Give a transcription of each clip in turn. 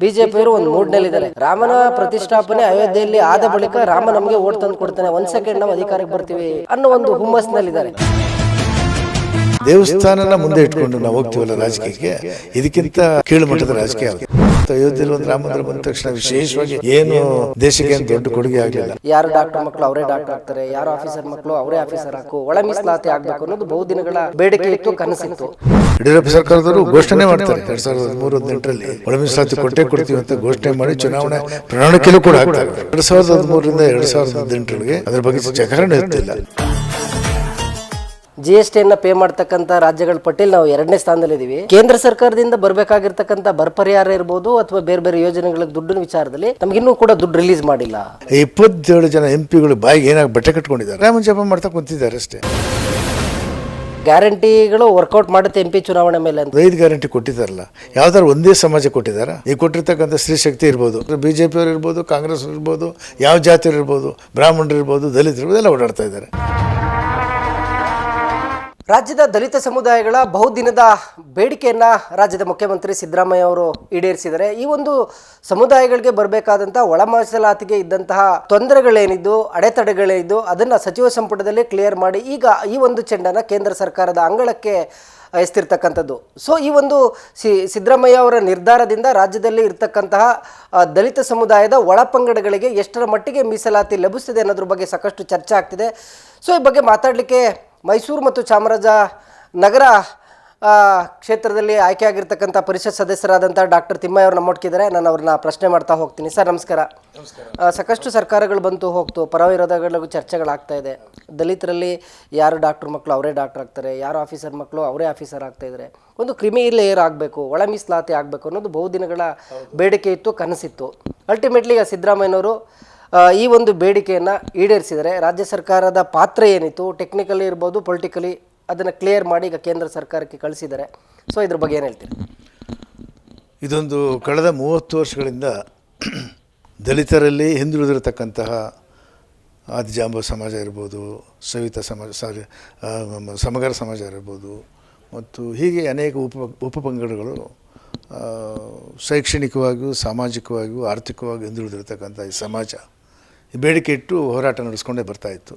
ಬಿಜೆಪಿಯವರು ಒಂದು ಮೂಡ್ನಲ್ಲಿದ್ದಾರೆ ರಾಮನ ಪ್ರತಿಷ್ಠಾಪನೆ ಅಯೋಧ್ಯೆಯಲ್ಲಿ ಆದ ಬಳಿಕ ರಾಮ ನಮಗೆ ಓಟ್ ತಂದು ಕೊಡ್ತಾನೆ. ಒಂದ್ ಸೆಕೆಂಡ್ ನಾವು ಅಧಿಕಾರಕ್ಕೆ ಬರ್ತೀವಿ ಅನ್ನೋ ಒಂದು ಹುಮ್ಮಸ್ನಲ್ಲಿದ್ದಾರೆ ದೇವಸ್ಥಾನ ಮುಂದೆ ಇಟ್ಕೊಂಡು ನಾವು ಹೋಗ್ತೀವಲ್ಲ ರಾಜಕೀಯಕ್ಕೆ? ಇದಕ್ಕಿಂತ ಕೀಳುಮಟ್ಟದ ರಾಜಕೀಯ. ಅಯೋಧ್ಯೆಯಲ್ಲಿ ಒಂದು ರಾಮ ಮಂದಿರ ಬಂದ ತಕ್ಷಣ ವಿಶೇಷವಾಗಿ ಏನು ದೇಶಕ್ಕೆ ಏನು ದೊಡ್ಡ ಕೊಡುಗೆ ಆಗಲಿಲ್ಲ. ಯಾರು ಡಾಕ್ಟರ್ ಮಕ್ಕಳು ಅವರೇ ಡಾಕ್ಟರ್ ಆಗ್ತಾರೆ. ಯಾರು ಆಫೀಸರ್ ಮಕ್ಕಳು ಅವರೇ ಆಫೀಸರ್ ಹಾಕು. ಒಳ ಮೀಸಲಾತಿ ಆಗ್ಬೇಕು ಅನ್ನೋದು ಬಹುದಿನಗಳ ಬೇಡಿಕೆ ಇತ್ತು ಕನಸಿತ್ತು. ಯಡಿಯೂರಪ್ಪ ಸರ್ಕಾರದವರು ಘೋಷಣೆ ಮಾಡ್ತಾರೆ. ಎರಡ್ ಸಾವಿರದ ಹದಿಮೂರು ಹದಿನೆಂಟರಲ್ಲಿ ಒಳಮೀಸಲಾತಿ ಕೊಟ್ಟೆ ಕೊಡ್ತೀವಿ ಅಂತ ಘೋಷಣೆ ಮಾಡಿ ಚುನಾವಣೆ ಪ್ರಣಾಳಿಕೆಯಲ್ಲೂ ಕೂಡ ಹಾಕ್ತಾರೆ. ಎರಡ್ ಸಾವಿರದ ಹದಿಮೂರರಿಂದ ಎರಡ್ ಸಾವಿರದ ಹದಿನೆಂಟರೊಳಗೆ ಅದ್ರ ಬಗ್ಗೆ ಚಕಾರಣೆ ಇರ್ತಿಲ್ಲ. ಜಿ ಎಸ್ ಟಿಯನ್ನ ಪೇ ಮಾಡ್ತಕ್ಕಂಥ ರಾಜ್ಯಗಳ ಪಟ್ಟಿಯಲ್ಲಿ ನಾವು ಎರಡನೇ ಸ್ಥಾನದಲ್ಲಿದ್ದೀವಿ. ಕೇಂದ್ರ ಸರ್ಕಾರದಿಂದ ಬರಬೇಕಾಗಿರ್ತಕ್ಕಂಥ ಬರ ಪರಿಹಾರ ಇರ್ಬೋದು ಅಥವಾ ಬೇರೆ ಬೇರೆ ಯೋಜನೆಗಳ ದುಡ್ಡಿನ ವಿಚಾರದಲ್ಲಿ ನಮಗಿನ್ನೂ ಕೂಡ ದುಡ್ಡು ರಿಲೀಸ್ ಮಾಡಿಲ್ಲ. ಇಪ್ಪತ್ತೇಳು ಜನ ಎಂ ಪಿಗಳು ಬಾಯಿಗೆ ಏನಾಗ ಬಟ್ಟೆ ಕಟ್ಕೊಂಡಿದ್ದಾರೆ. ಜಪ ಮಾಡ್ತಾ ಕುಂತಿದ್ದಾರೆ ಅಷ್ಟೇ. ಗ್ಯಾರಂಟಿಗಳು ವರ್ಕೌಟ್ ಮಾಡುತ್ತೆ ಎಂ ಪಿ ಚುನಾವಣೆ ಮೇಲೆ ಅಂತ. ಗ್ಯಾರಂಟಿ ಕೊಟ್ಟಿದ್ದಾರಲ್ಲ ಯಾವ್ದಾರು ಒಂದೇ ಸಮಾಜ ಕೊಟ್ಟಿದ್ದಾರಾ? ಈಗ ಕೊಟ್ಟಿರ್ತಕ್ಕಂಥ ಸ್ತ್ರೀ ಶಕ್ತಿ ಇರ್ಬೋದು ಬಿಜೆಪಿ ಅವ್ರು ಇರ್ಬೋದು ಕಾಂಗ್ರೆಸ್ ಇರ್ಬೋದು, ಯಾವ ಜಾತಿಯವ್ರು ಇರ್ಬೋದು, ಬ್ರಾಹ್ಮಣರು ಇರ್ಬೋದು, ದಲಿತರು ಇರ್ಬೋದು, ಎಲ್ಲ ಓಡಾಡ್ತಾ ಇದ್ದಾರೆ. ರಾಜ್ಯದ ದಲಿತ ಸಮುದಾಯಗಳ ಬಹುದಿನದ ಬೇಡಿಕೆಯನ್ನ ರಾಜ್ಯದ ಮುಖ್ಯಮಂತ್ರಿ ಸಿದ್ದರಾಮಯ್ಯ ಅವರು ಈಡೇರಿಸಿದ್ದಾರೆ. ಈ ಒಂದು ಸಮುದಾಯಗಳಿಗೆ ಬರಬೇಕಾದಂಥ ಒಳಮೀಸಲಾತಿಗೆ ಇದ್ದಂತಹ ತೊಂದರೆಗಳೇನಿದ್ದು, ಅಡೆತಡೆಗಳೇನಿದ್ದು, ಅದನ್ನ ಸಚಿವ ಸಂಪುಟದಲ್ಲಿ ಕ್ಲಿಯರ್ ಮಾಡಿ ಈಗ ಈ ಒಂದು ಚೆಂಡನ್ನು ಕೇಂದ್ರ ಸರ್ಕಾರದ ಅಂಗಳಕ್ಕೆ ಎಸ್ತಿರ್ತಕ್ಕಂಥದ್ದು. ಸೊ ಈ ಒಂದು ಸಿ, ಸಿದ್ದರಾಮಯ್ಯ ಅವರ ನಿರ್ಧಾರದಿಂದ ರಾಜ್ಯದಲ್ಲಿ ಇರ್ತಕ್ಕಂತಹ ದಲಿತ ಸಮುದಾಯದ ಒಳಪಂಗಡಗಳಿಗೆ ಎಷ್ಟರ ಮಟ್ಟಿಗೆ ಮೀಸಲಾತಿ ಲಭಿಸ್ತಿದೆ ಅನ್ನೋದ್ರ ಬಗ್ಗೆ ಸಾಕಷ್ಟು ಚರ್ಚೆ ಆಗ್ತಿದೆ. ಸೊ ಈ ಬಗ್ಗೆ ಮಾತಾಡಲಿಕ್ಕೆ ಮೈಸೂರು ಮತ್ತು ಚಾಮರಾಜ ನಗರ ಕ್ಷೇತ್ರದಲ್ಲಿ ಆಯ್ಕೆ ಆಯ್ಕೆಯಾಗಿರ್ತಕ್ಕಂಥ ಪರಿಷತ್ ಸದಸ್ಯರಾದಂಥ ಡಾಕ್ಟರ್ ತಿಮ್ಮಯ್ಯ ಅವರು ನಮ್ಮೊಟ್ಟಿದ್ದಾರೆ ನಾನು ಅವ್ರನ್ನ ಪ್ರಶ್ನೆ ಮಾಡ್ತಾ ಹೋಗ್ತೀನಿ. ಸರ್ ನಮಸ್ಕಾರ. ಸಾಕಷ್ಟು ಸರ್ಕಾರಗಳು ಬಂತು ಹೋಗ್ತು ಪರ ವಿರೋಧಗಳಿಗೂ ಚರ್ಚೆಗಳಾಗ್ತಾ ಇದೆ. ದಲಿತರಲ್ಲಿ ಯಾರು ಡಾಕ್ಟರ್ ಮಕ್ಕಳು ಅವರೇ ಡಾಕ್ಟರ್ ಆಗ್ತಾರೆ ಯಾರು ಆಫೀಸರ್ ಮಕ್ಕಳು ಅವರೇ ಆಫೀಸರ್ ಆಗ್ತಾ ಇದ್ದಾರೆ. ಒಂದು ಕ್ರಿಮಿ ಲೇಯರ್ ಆಗಬೇಕು ಒಳ ಮೀಸಲಾತಿ ಆಗಬೇಕು ಅನ್ನೋದು ಬಹುದಿನಗಳ ಬೇಡಿಕೆ ಇತ್ತು ಕನಸಿತ್ತು. ಅಲ್ಟಿಮೇಟ್ಲಿ ಈಗ ಸಿದ್ದರಾಮಯ್ಯನವರು ಈ ಒಂದು ಬೇಡಿಕೆಯನ್ನು ಈಡೇರಿಸಿದರೆ ರಾಜ್ಯ ಸರ್ಕಾರದ ಪಾತ್ರ ಏನಿತ್ತು ಟೆಕ್ನಿಕಲಿ ಇರ್ಬೋದು ಪೊಲಿಟಿಕಲಿ ಅದನ್ನು ಕ್ಲಿಯರ್ ಮಾಡಿ ಈಗ ಕೇಂದ್ರ ಸರ್ಕಾರಕ್ಕೆ ಕಳಿಸಿದ್ದಾರೆ. ಸೊ ಇದ್ರ ಬಗ್ಗೆ ಏನು ಹೇಳ್ತೀರಿ? ಇದೊಂದು ಕಳೆದ ಮೂವತ್ತು ವರ್ಷಗಳಿಂದ ದಲಿತರಲ್ಲಿ ಹಿಂದುಳಿದಿರತಕ್ಕಂತಹ ಆದಿಜಾಂಬ ಸಮಾಜ ಇರ್ಬೋದು, ಸವಿತಾ ಸಮಾಜ ಸಾರಿ ಸಮಗ್ರ ಸಮಾಜ ಇರ್ಬೋದು, ಮತ್ತು ಹೀಗೆ ಅನೇಕ ಉಪ ಉಪಪಂಗಡಗಳು ಪಂಗಡಗಳು ಶೈಕ್ಷಣಿಕವಾಗಿಯೂ, ಸಾಮಾಜಿಕವಾಗಿಯೂ ಆರ್ಥಿಕವಾಗಿ ಹಿಂದುಳಿದಿರತಕ್ಕಂಥ ಈ ಸಮಾಜ. ಬೇಡಿಕೆ ಇಟ್ಟು ಹೋರಾಟ ನಡೆಸ್ಕೊಂಡೇ ಬರ್ತಾಯಿತ್ತು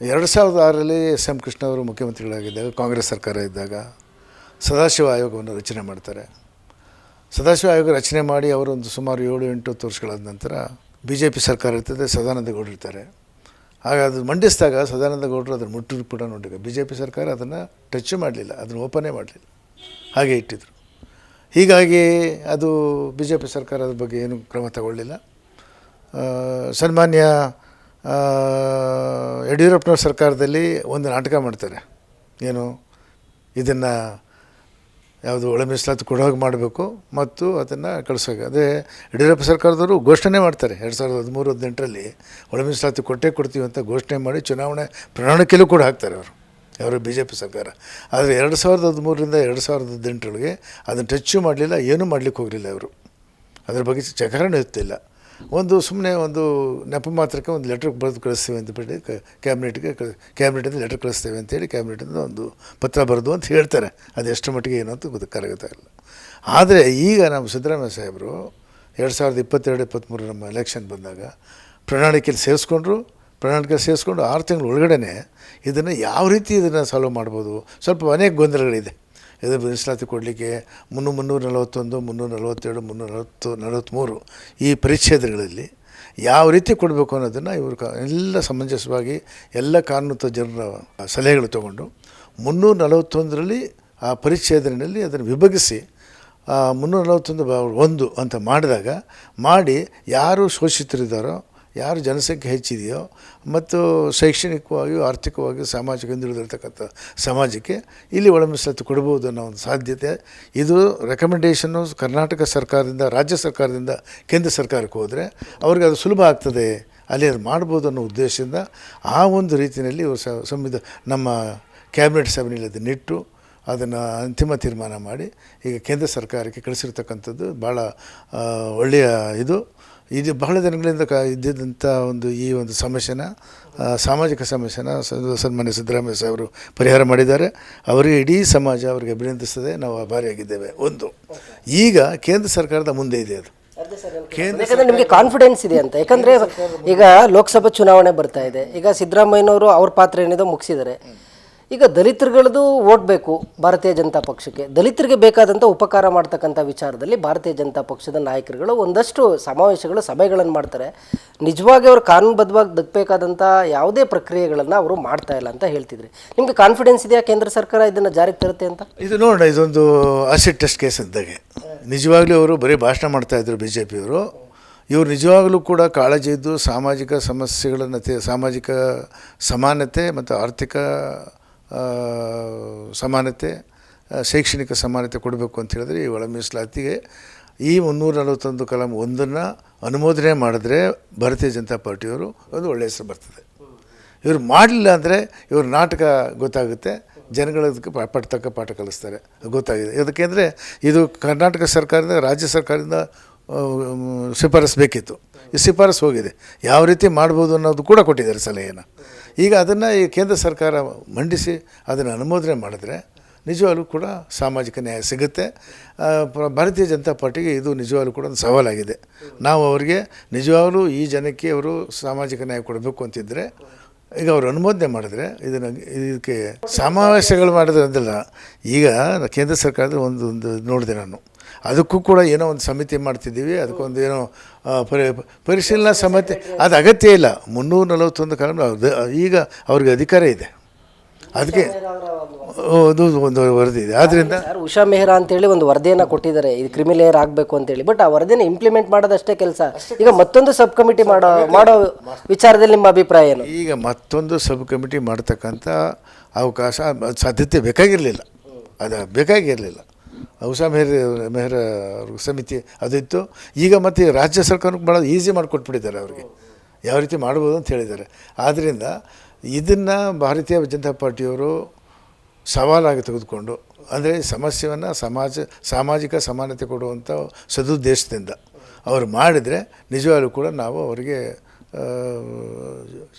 ಎರಡು ಸಾವಿರದ ಆರರಲ್ಲಿ ಎಸ್ ಎಂ ಕೃಷ್ಣ ಅವರು ಮುಖ್ಯಮಂತ್ರಿಗಳಾಗಿದ್ದಾಗ, ಕಾಂಗ್ರೆಸ್ ಸರ್ಕಾರ ಇದ್ದಾಗ ಸದಾಶಿವ ಆಯೋಗವನ್ನು ರಚನೆ ಮಾಡ್ತಾರೆ. ಸದಾಶಿವ ಆಯೋಗ ರಚನೆ ಮಾಡಿ ಅವರೊಂದು ಸುಮಾರು ಏಳು, ಎಂಟು ಹತ್ತು ವರ್ಷಗಳಾದ ನಂತರ ಬಿ ಜೆ ಪಿ ಸರ್ಕಾರ ಇರ್ತದೆ ಸದಾನಂದ ಗೌಡರು ಇರ್ತಾರೆ. ಆಗ ಅದು ಮಂಡಿಸಿದಾಗ ಸದಾನಂದ ಗೌಡರು ಅದನ್ನು ಮುಟ್ಟು ಕೂಡ ನೋಡಿದ್ರು ಬಿ ಜೆ ಪಿ ಸರ್ಕಾರ ಅದನ್ನು ಟಚ್ ಮಾಡಲಿಲ್ಲ, ಅದನ್ನು ಓಪನೇ ಮಾಡಲಿಲ್ಲ. ಹಾಗೆ ಇಟ್ಟಿದ್ರು. ಹೀಗಾಗಿ ಅದು ಬಿ ಜೆ ಪಿ ಸರ್ಕಾರದ ಬಗ್ಗೆ ಏನು ಕ್ರಮ ತಗೊಳ್ಳಿಲ್ಲ. ಸನ್ಮಾನ್ಯ ಯಡಿಯೂರಪ್ಪನವ್ರ ಸರ್ಕಾರದಲ್ಲಿ ಒಂದು ನಾಟಕ ಮಾಡ್ತಾರೆ. ಏನು? ಇದನ್ನು ಯಾವುದು ಒಳ ಮೀಸಲಾತಿ ಕೊಡೋಗಿ ಮಾಡಬೇಕು ಮತ್ತು ಅದನ್ನು ಕಳಿಸೋಕೆ. ಅದೇ ಯಡಿಯೂರಪ್ಪ ಸರ್ಕಾರದವರು ಘೋಷಣೆ ಮಾಡ್ತಾರೆ. ಎರಡು ಸಾವಿರದ ಹದಿಮೂರು, ಹದಿನೆಂಟರಲ್ಲಿ ಒಳ ಮೀಸಲಾತಿ ಕೊಟ್ಟೇ ಕೊಡ್ತೀವಿ ಅಂತ ಘೋಷಣೆ ಮಾಡಿ ಚುನಾವಣೆ ಪ್ರಣಾಳಿಕೆಯಲ್ಲೂ ಕೂಡ ಹಾಕ್ತಾರೆ ಅವರು. ಯಾರು ಬಿ ಜೆ ಪಿ ಸರ್ಕಾರ. ಆದರೆ ಎರಡು ಸಾವಿರದ ಹದಿಮೂರರಿಂದ ಎರಡು ಸಾವಿರದ ಹದಿನೆಂಟರೊಳಗೆ ಅದನ್ನು ಟಚ್ಚು ಮಾಡಲಿಲ್ಲ, ಏನೂ ಮಾಡಲಿಕ್ಕೆ ಹೋಗಲಿಲ್ಲ ಅವರು ಅದ್ರ ಬಗ್ಗೆ ಚಕಾರಣೆ ಇರ್ತಿಲ್ಲ. ಒಂದು ಸುಮ್ಮನೆ ಒಂದು ನೆಪ ಮಾತ್ರಕ್ಕೆ ಒಂದು ಲೆಟ್ರ್ ಬರೆದು ಕಳಿಸ್ತೀವಿ ಅಂತ ಬಿಟ್ಟು ಕ್ಯಾಬಿನೆಟ್ಗೆ ಕ್ಯಾಬಿನೆಟಿಂದ ಲೆಟ್ರ್ ಕಳಿಸ್ತೇವೆ ಅಂತೇಳಿ ಕ್ಯಾಬಿನೆಟಿಂದ ಒಂದು ಪತ್ರ ಬರೆದು ಅಂತ ಹೇಳ್ತಾರೆ. ಅದು ಎಷ್ಟು ಮಟ್ಟಿಗೆ ಏನು ಅಂತ ಇಲ್ಲ ಆದರೆ ಈಗ ನಮ್ಮ ಸಿದ್ದರಾಮಯ್ಯ ಸಾಹೇಬರು ಎರಡು ಸಾವಿರದ ಇಪ್ಪತ್ತೆರಡು ಇಪ್ಪತ್ತ್ಮೂರು ನಮ್ಮ ಎಲೆಕ್ಷನ್ ಬಂದಾಗ ಪ್ರಣಾಳಿಕೆಯಲ್ಲಿ ಸೇರಿಸ್ಕೊಂಡ್ರು. ಪ್ರಣಾಳಿಕೆ ಸೇರಿಸ್ಕೊಂಡು ಆರು ತಿಂಗಳ ಒಳಗಡೆ ಇದನ್ನು ಯಾವ ರೀತಿ ಇದನ್ನು ಸಾಲ್ವ್ ಮಾಡ್ಬೋದು? ಸ್ವಲ್ಪ ಅನೇಕ ಗೊಂದಲಗಳಿದೆ. ಇದು ಮೀಸಲಾತಿ ಕೊಡಲಿಕ್ಕೆ ಮುನ್ನೂರು ಮುನ್ನೂರ ನಲವತ್ತೊಂದು ಮುನ್ನೂರ ನಲವತ್ತೇಳು ಮುನ್ನೂರ ನಲವತ್ತು ನಲವತ್ತ್ಮೂರು ಈ ಪರಿಚ್ಛೇದಗಳಲ್ಲಿ ಯಾವ ರೀತಿ ಕೊಡಬೇಕು ಅನ್ನೋದನ್ನು ಇವರು ಕ ಎಲ್ಲ ಸಮಂಜಸವಾಗಿ ಎಲ್ಲ ಕಾನೂನು ಜನರ ಸಲಹೆಗಳು ತಗೊಂಡು ಮುನ್ನೂರ ನಲವತ್ತೊಂದರಲ್ಲಿ ಆ ಪರಿಚ್ಛೇದನಲ್ಲಿ ಅದನ್ನು ವಿಭಗಿಸಿ ಮುನ್ನೂರ ನಲವತ್ತೊಂದು ಒಂದು ಅಂತ ಮಾಡಿದಾಗ, ಮಾಡಿ ಯಾರು ಶೋಷಿತರಿದ್ದಾರೋ ಯಾರು ಜನಸಂಖ್ಯೆ ಹೆಚ್ಚಿದೆಯೋ ಮತ್ತು ಶೈಕ್ಷಣಿಕವಾಗಿಯೂ ಆರ್ಥಿಕವಾಗಿಯೂ ಸಾಮಾಜಿಕ ಹಿಂದುಳಿದಿರ್ತಕ್ಕಂಥ ಸಮಾಜಕ್ಕೆ ಇಲ್ಲಿ ಒಳಮೀಸಲಾತಿ ಕೊಡ್ಬೋದು ಅನ್ನೋ ಒಂದು ಸಾಧ್ಯತೆ. ಇದು ರೆಕಮೆಂಡೇಷನ್ನು ಕರ್ನಾಟಕ ಸರ್ಕಾರದಿಂದ, ರಾಜ್ಯ ಸರ್ಕಾರದಿಂದ ಕೇಂದ್ರ ಸರ್ಕಾರಕ್ಕೆ ಹೋದರೆ ಅವ್ರಿಗೆ ಅದು ಸುಲಭ ಆಗ್ತದೆ. ಅಲ್ಲಿ ಅದು ಮಾಡ್ಬೋದು ಅನ್ನೋ ಉದ್ದೇಶದಿಂದ ಆ ಒಂದು ರೀತಿಯಲ್ಲಿ ಸಂವಿಧಾನ ನಮ್ಮ ಕ್ಯಾಬಿನೆಟ್ ಸಭೆಯಲ್ಲಿ ಅದನ್ನಿಟ್ಟು ಅದನ್ನು ಅಂತಿಮ ತೀರ್ಮಾನ ಮಾಡಿ ಈಗ ಕೇಂದ್ರ ಸರ್ಕಾರಕ್ಕೆ ಕಳಿಸಿರ್ತಕ್ಕಂಥದ್ದು ಭಾಳ ಒಳ್ಳೆಯ ಇದು. ಇದು ಬಹಳ ದಿನಗಳಿಂದ ಕ ಇದ್ದಿದ್ದಂಥ ಒಂದು ಈ ಒಂದು ಸಮಸ್ಯೆನ ಸಾಮಾಜಿಕ ಸಮಸ್ಯೆನ ಸನ್ಮಾನ್ಯ ಸಿದ್ದರಾಮಯ್ಯ ಸಾಹೇಬರು ಪರಿಹಾರ ಮಾಡಿದ್ದಾರೆ. ಅವರಿಗೆ ಇಡೀ ಸಮಾಜ ಅವರಿಗೆ ಅಭಿನಂದಿಸ್ತದೆ. ನಾವು ಆಭಾರಿಯಾಗಿದ್ದೇವೆ. ಒಂದು ಈಗ ಕೇಂದ್ರ ಸರ್ಕಾರದ ಮುಂದೆ ಇದೆ ಅದು. ಯಾಕಂದ್ರೆ ನಿಮಗೆ ಕಾನ್ಫಿಡೆನ್ಸ್ ಇದೆ ಅಂತ. ಯಾಕಂದ್ರೆ ಈಗ ಲೋಕಸಭಾ ಚುನಾವಣೆ ಬರ್ತಾ ಇದೆ. ಈಗ ಸಿದ್ದರಾಮಯ್ಯನವರು ಅವ್ರ ಪಾತ್ರ ಏನಿದೆ ಮುಗಿಸಿದ್ದಾರೆ. ಈಗ ದಲಿತರುಗಳದ್ದು ಓಟ್ ಬೇಕು ಭಾರತೀಯ ಜನತಾ ಪಕ್ಷಕ್ಕೆ. ದಲಿತರಿಗೆ ಬೇಕಾದಂಥ ಉಪಕಾರ ಮಾಡ್ತಕ್ಕಂಥ ವಿಚಾರದಲ್ಲಿ ಭಾರತೀಯ ಜನತಾ ಪಕ್ಷದ ನಾಯಕರುಗಳು ಒಂದಷ್ಟು ಸಮಾವೇಶಗಳು, ಸಭೆಗಳನ್ನು ಮಾಡ್ತಾರೆ. ನಿಜವಾಗಿ ಅವರು ಕಾನೂನುಬದ್ಧವಾಗಿ ದಕ್ಕಬೇಕಾದಂಥ ಯಾವುದೇ ಪ್ರಕ್ರಿಯೆಗಳನ್ನು ಅವರು ಮಾಡ್ತಾ ಇಲ್ಲ ಅಂತ ಹೇಳ್ತಿದ್ರಿ. ನಿಮಗೆ ಕಾನ್ಫಿಡೆನ್ಸ್ ಇದೆಯಾ ಕೇಂದ್ರ ಸರ್ಕಾರ ಇದನ್ನು ಜಾರಿಗೆ ತರುತ್ತೆ ಅಂತ? ಇದು ನೋಡೋಣ ಇದೊಂದು ಆಸಿಡ್ ಟೆಸ್ಟ್ ಕೇಸ್ ಇದ್ದಾಗೆ. ನಿಜವಾಗ್ಲೂ ಅವರು ಬರೀ ಭಾಷಣ ಮಾಡ್ತಾಯಿದ್ರು ಬಿ ಜೆ ಪಿಯವರು ಇವರು ನಿಜವಾಗಲೂ ಕೂಡ ಕಾಳಜಿ ಇದ್ದು ಸಾಮಾಜಿಕ ಸಮಸ್ಯೆಗಳನ್ನು ಸಾಮಾಜಿಕ ಸಮಾನತೆ ಮತ್ತು ಆರ್ಥಿಕ ಸಮಾನತೆ ಶೈಕ್ಷಣಿಕ ಸಮಾನತೆ ಕೊಡಬೇಕು ಅಂತ ಹೇಳಿದ್ರೆ ಈ ಒಳ ಮೀಸಲಾತಿಗೆ ಈ ಮುನ್ನೂರ ನಲವತ್ತೊಂದು ಕಲಂ ಒಂದನ್ನು ಅನುಮೋದನೆ ಮಾಡಿದ್ರೆ ಭಾರತೀಯ ಜನತಾ ಪಾರ್ಟಿಯವರು ಒಂದು ಒಳ್ಳೆಯ ಹೆಸರು ಬರ್ತದೆ. ಇವರು ಮಾಡಲಿಲ್ಲ ಅಂದರೆ ಇವ್ರ ನಾಟಕ ಗೊತ್ತಾಗುತ್ತೆ ಜನಗಳದಕ್ಕೆ ಪಡ್ತಕ್ಕ ಪಾಠ ಕಲಿಸ್ತಾರೆ ಗೊತ್ತಾಗಿದೆ. ಅದಕ್ಕೆ ಅಂದರೆ ಇದು ಕರ್ನಾಟಕ ಸರ್ಕಾರದಿಂದ ರಾಜ್ಯ ಸರ್ಕಾರದಿಂದ ಶಿಫಾರಸು ಬೇಕಿತ್ತು. ಈ ಶಿಫಾರಸು ಹೋಗಿದೆ. ಯಾವ ರೀತಿ ಮಾಡ್ಬೋದು ಅನ್ನೋದು ಕೂಡ ಕೊಟ್ಟಿದ್ದಾರೆ ಸಲಹೆಯನ್ನು. ಈಗ ಅದನ್ನು ಈ ಕೇಂದ್ರ ಸರ್ಕಾರ ಮಂಡಿಸಿ ಅದನ್ನು ಅನುಮೋದನೆ ಮಾಡಿದ್ರೆ ನಿಜವಾಗ್ಲೂ ಕೂಡ ಸಾಮಾಜಿಕ ನ್ಯಾಯ ಸಿಗುತ್ತೆ. ಭಾರತೀಯ ಜನತಾ ಪಾರ್ಟಿಗೆ ಇದು ನಿಜವಾಗ್ಲೂ ಕೂಡ ಒಂದು ಸವಾಲಾಗಿದೆ. ನಾವು ಅವರಿಗೆ ನಿಜವಾಗ್ಲೂ ಈ ಜನಕ್ಕೆ ಅವರು ಸಾಮಾಜಿಕ ನ್ಯಾಯ ಕೊಡಬೇಕು ಅಂತಿದ್ದರೆ ಈಗ ಅವರು ಅನುಮೋದನೆ ಮಾಡಿದ್ರೆ ಇದನ್ನು, ಇದಕ್ಕೆ ಸಮಾವೇಶಗಳು ಮಾಡೋದ್ರದ್ದಲ್ಲ ಈಗ ಕೇಂದ್ರ ಸರ್ಕಾರದ ಒಂದು ಒಂದು ನೋಡಿದೆ ನಾನು. ಅದಕ್ಕೂ ಕೂಡ ಏನೋ ಒಂದು ಸಮಿತಿ ಮಾಡ್ತಿದ್ದೀವಿ ಅದಕ್ಕೊಂದು ಏನೋ ಪರಿ ಪರಿಶೀಲನಾ ಸಮಿತಿ ಅದು ಅಗತ್ಯ ಇಲ್ಲ. ಮುನ್ನೂರ ನಲವತ್ತೊಂದು ಕಾರಣ ಈಗ ಅವ್ರಿಗೆ ಅಧಿಕಾರ ಇದೆ. ಅದಕ್ಕೆ ಅದು ಒಂದು ವರದಿ ಇದೆ. ಆದ್ದರಿಂದ ಉಷಾ ಮೆಹ್ರಾ ಅಂತೇಳಿ ಒಂದು ವರದಿಯನ್ನು ಕೊಟ್ಟಿದ್ದಾರೆ. ಇದು ಕ್ರಿಮಿಲೇಯರ್ ಆಗಬೇಕು ಅಂತೇಳಿ. ಬಟ್ ಆ ವರದಿನ ಇಂಪ್ಲಿಮೆಂಟ್ ಮಾಡೋದಷ್ಟೇ ಕೆಲಸ. ಈಗ ಮತ್ತೊಂದು ಸಬ್ ಕಮಿಟಿ ಮಾಡೋ ಮಾಡೋ ವಿಚಾರದಲ್ಲಿ ನಿಮ್ಮ ಅಭಿಪ್ರಾಯ ಏನು? ಈಗ ಮತ್ತೊಂದು ಸಬ್ ಕಮಿಟಿ ಮಾಡ್ತಕ್ಕಂಥ ಅವಕಾಶ ಸಾಧ್ಯತೆ ಬೇಕಾಗಿರಲಿಲ್ಲ. ಅದು ಬೇಕಾಗಿರಲಿಲ್ಲ. ಉಷಾ ಮೆಹರ್ ಮೆಹರ್ ಅವ್ರ ಸಮಿತಿ ಅದಿತ್ತು. ಈಗ ಮತ್ತೆ ರಾಜ್ಯ ಸರ್ಕಾರಕ್ಕೆ ಭಾಳ ಈಸಿ ಮಾಡಿಕೊಟ್ಬಿಟ್ಟಿದ್ದಾರೆ ಅವರಿಗೆ. ಯಾವ ರೀತಿ ಮಾಡ್ಬೋದು ಅಂತ ಹೇಳಿದ್ದಾರೆ. ಆದ್ದರಿಂದ ಇದನ್ನು ಭಾರತೀಯ ಜನತಾ ಪಾರ್ಟಿಯವರು ಸವಾಲಾಗಿ ತೆಗೆದುಕೊಂಡು ಅಂದರೆ ಸಮಸ್ಯೆಯನ್ನು ಸಮಾಜ ಸಾಮಾಜಿಕ ಸಮಾನತೆ ಕೊಡುವಂಥ ಸದುದ್ದೇಶದಿಂದ ಅವರು ಮಾಡಿದರೆ ನಿಜವಾಗಲೂ ಕೂಡ ನಾವು ಅವರಿಗೆ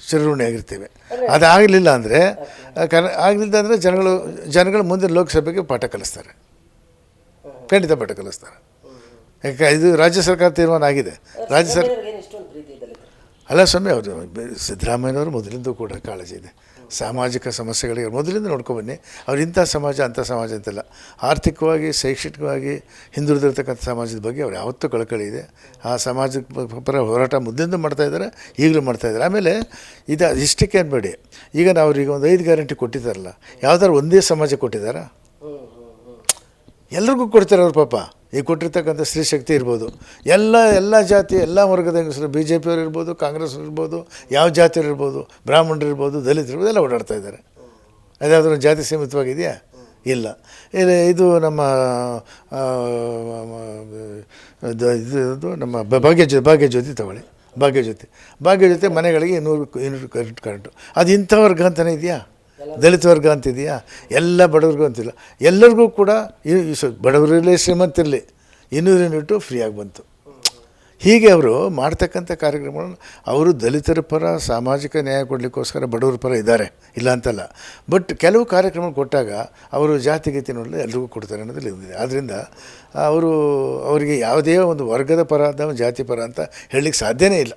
ಚಿರಋಣಿಯಾಗಿರ್ತೇವೆ ಅದಾಗಲಿಲ್ಲ ಅಂದರೆ ಕನ ಆಗಲಿಲ್ಲ ಅಂದರೆ ಜನಗಳು ಜನಗಳು ಮುಂದಿನ ಲೋಕಸಭೆಗೆ ಪಾಠ ಕಲಿಸ್ತಾರೆ. ಖಂಡಿತ ಬೆಟ್ಟ ಕಲಿಸ್ತಾರೆ. ಯಾಕೆ ಇದು ರಾಜ್ಯ ಸರ್ಕಾರ ತೀರ್ಮಾನ ಆಗಿದೆ. ರಾಜ್ಯ ಸರ್ಕಾರ ಅಲ್ಲ ಸ್ವಾಮಿ ಅವರು ಸಿದ್ದರಾಮಯ್ಯನವರು ಮೊದಲಿಂದ ಕೂಡ ಕಾಳಜಿ ಇದೆ. ಸಾಮಾಜಿಕ ಸಮಸ್ಯೆಗಳಿಗೆ ಮೊದಲಿಂದ ನೋಡ್ಕೊಬನ್ನಿ ಅವ್ರು ಇಂಥ ಸಮಾಜ ಅಂಥ ಸಮಾಜ ಅಂತಲ್ಲ. ಆರ್ಥಿಕವಾಗಿ ಶೈಕ್ಷಣಿಕವಾಗಿ ಹಿಂದುಳಿದಿರ್ತಕ್ಕಂಥ ಸಮಾಜದ ಬಗ್ಗೆ ಅವ್ರು ಯಾವತ್ತೂ ಕಳಕಳಿ ಇದೆ. ಆ ಸಮಾಜದ ಪರ ಹೋರಾಟ ಮೊದಲಿಂದ ಮಾಡ್ತಾಯಿದ್ದಾರೆ ಈಗಲೂ ಮಾಡ್ತಾಯಿದ್ದಾರೆ ಆಮೇಲೆ ಇದು ಇಷ್ಟಕ್ಕೆ ಅನ್ಬೇಡಿ ಈಗ ನಾವು ಅವ್ರಿಗೆ ಒಂದು ಐದು ಗ್ಯಾರಂಟಿ ಕೊಟ್ಟಿದ್ದಾರಲ್ಲ ಯಾವ್ದಾದ್ರು ಒಂದೇ ಸಮಾಜ ಕೊಟ್ಟಿದ್ದಾರಾ? ಎಲ್ರಿಗೂ ಕೊಡ್ತಾರೆ ಅವ್ರ ಪಾಪ. ಈಗ ಕೊಟ್ಟಿರ್ತಕ್ಕಂಥ ಸ್ತ್ರೀ ಶಕ್ತಿ ಇರ್ಬೋದು. ಎಲ್ಲ ಎಲ್ಲ ಜಾತಿ, ಎಲ್ಲ ವರ್ಗದ ಹೆಂಗಸರು ಬಿ ಜೆ ಪಿಯವ್ರು ಇರ್ಬೋದು ಕಾಂಗ್ರೆಸ್ ಇರ್ಬೋದು, ಯಾವ ಜಾತಿಯವ್ರು ಇರ್ಬೋದು, ಬ್ರಾಹ್ಮಣರು ಇರ್ಬೋದು, ದಲಿತರು ಇರ್ಬೋದು, ಎಲ್ಲ ಓಡಾಡ್ತಾ ಇದ್ದಾರೆ. ಅದಾದರೂ ಜಾತಿ ಸೀಮಿತವಾಗಿದೆಯಾ? ಇಲ್ಲ. ಇಲ್ಲಿ ಇದು ನಮ್ಮ ಇದು ನಮ್ಮ ಭಾಗ್ಯ ಇದು ಭಾಗ್ಯ ಜ್ಯೋತಿ ತಗೊಳ್ಳಿ. ಭಾಗ್ಯ ಜ್ಯೋತಿ. ಭಾಗ್ಯಜ್ಯೋತಿ ಜೊತೆ ಮನೆಗಳಿಗೆ ಇನ್ನೂರು ಇನ್ನೂರು ಕರೆಂಟ್ ಕರೆಂಟು. ಅದು ಇಂಥ ವರ್ಗ ಅಂತಲೇ ಇದೆಯಾ? ದಲಿತ ವರ್ಗ ಅಂತಿದೆಯಾ? ಎಲ್ಲ ಬಡವ್ರಿಗೂ ಅಂತಿಲ್ಲ. ಎಲ್ಲರಿಗೂ ಕೂಡ ಬಡವರಿರಲಿ ಶ್ರೀಮಂತಿರಲಿ ಇನ್ನೂರು ಯೂನಿಟು ಫ್ರೀಯಾಗಿ ಬಂತು. ಹೀಗೆ ಅವರು ಮಾಡ್ತಕ್ಕಂಥ ಕಾರ್ಯಕ್ರಮಗಳನ್ನು ಅವರು ದಲಿತರ ಪರ, ಸಾಮಾಜಿಕ ನ್ಯಾಯ ಕೊಡಲಿಕ್ಕೋಸ್ಕರ ಬಡವರ ಪರ ಇದ್ದಾರೆ. ಇಲ್ಲ ಅಂತಲ್ಲ. ಬಟ್ ಕೆಲವು ಕಾರ್ಯಕ್ರಮ ಕೊಟ್ಟಾಗ ಅವರು ಜಾತಿ ಗೀತಿ ನೋಡಲಿ ಎಲ್ರಿಗೂ ಕೊಡ್ತಾರೆ ಅನ್ನೋದು ಇದೆ ಆದ್ದರಿಂದ ಅವರು ಅವರಿಗೆ ಯಾವುದೇ ಒಂದು ವರ್ಗದ ಪರ ಅಥವಾ ಜಾತಿ ಪರ ಅಂತ ಹೇಳಲಿಕ್ಕೆ ಸಾಧ್ಯವೇ ಇಲ್ಲ.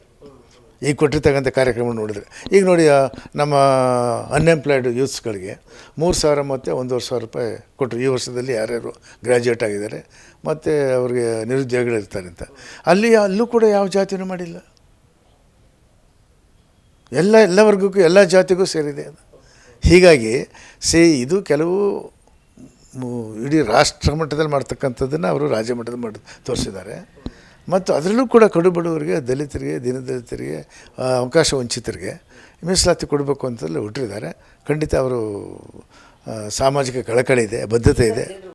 ಈಗ ಕೊಟ್ಟಿರ್ತಕ್ಕಂಥ ಕಾರ್ಯಕ್ರಮ ನೋಡಿದ್ರೆ. ಈಗ ನೋಡಿ ನಮ್ಮ ಅನ್ಎಂಪ್ಲಾಯ್ಡ್ ಯೂತ್ಸ್ಗಳಿಗೆ ಮೂರು ಸಾವಿರ ಮತ್ತು ಒಂದೂವರೆ ಸಾವಿರ ರೂಪಾಯಿ ಕೊಟ್ಟರು. ಈ ವರ್ಷದಲ್ಲಿ ಯಾರ್ಯಾರು ಗ್ರ್ಯಾಜುಯೇಟ್ ಆಗಿದ್ದಾರೆ, ಮತ್ತು ಅವ್ರಿಗೆ ನಿರುದ್ಯೋಗಿಗಳಿರ್ತಾರೆ ಅಂತ. ಅಲ್ಲಿ, ಅಲ್ಲೂ ಕೂಡ ಯಾವ ಜಾತಿನೂ ಮಾಡಿಲ್ಲ. ಎಲ್ಲ ಎಲ್ಲ ವರ್ಗಕ್ಕೂ, ಎಲ್ಲ ಜಾತಿಗೂ ಸೇರಿದೆ ಅದು. ಹೀಗಾಗಿ, ಸಿ, ಇದು ಕೆಲವು ಇಡೀ ರಾಷ್ಟ್ರ ಮಟ್ಟದಲ್ಲಿ ಮಾಡ್ತಕ್ಕಂಥದ್ದನ್ನು ಅವರು ರಾಜ್ಯ ಮಟ್ಟದಲ್ಲಿ ಮಾಡಿ, ತೋರಿಸಿದ್ದಾರೆ. ಮತ್ತು ಅದರಲ್ಲೂ ಕೂಡ ಕಡು ಬಡವರಿಗೆ ದಲಿತರಿಗೆ, ದೀನದಲಿತರಿಗೆ ಅವಕಾಶ ವಂಚಿತರಿಗೆ ಮೀಸಲಾತಿ ಕೊಡಬೇಕು ಅಂತಲೇ ಹುಟ್ಟಿದ್ದಾರೆ. ಖಂಡಿತ ಅವರು ಸಾಮಾಜಿಕ ಕಳಕಳಿ ಇದೆ, ಬದ್ಧತೆ ಇದೆ.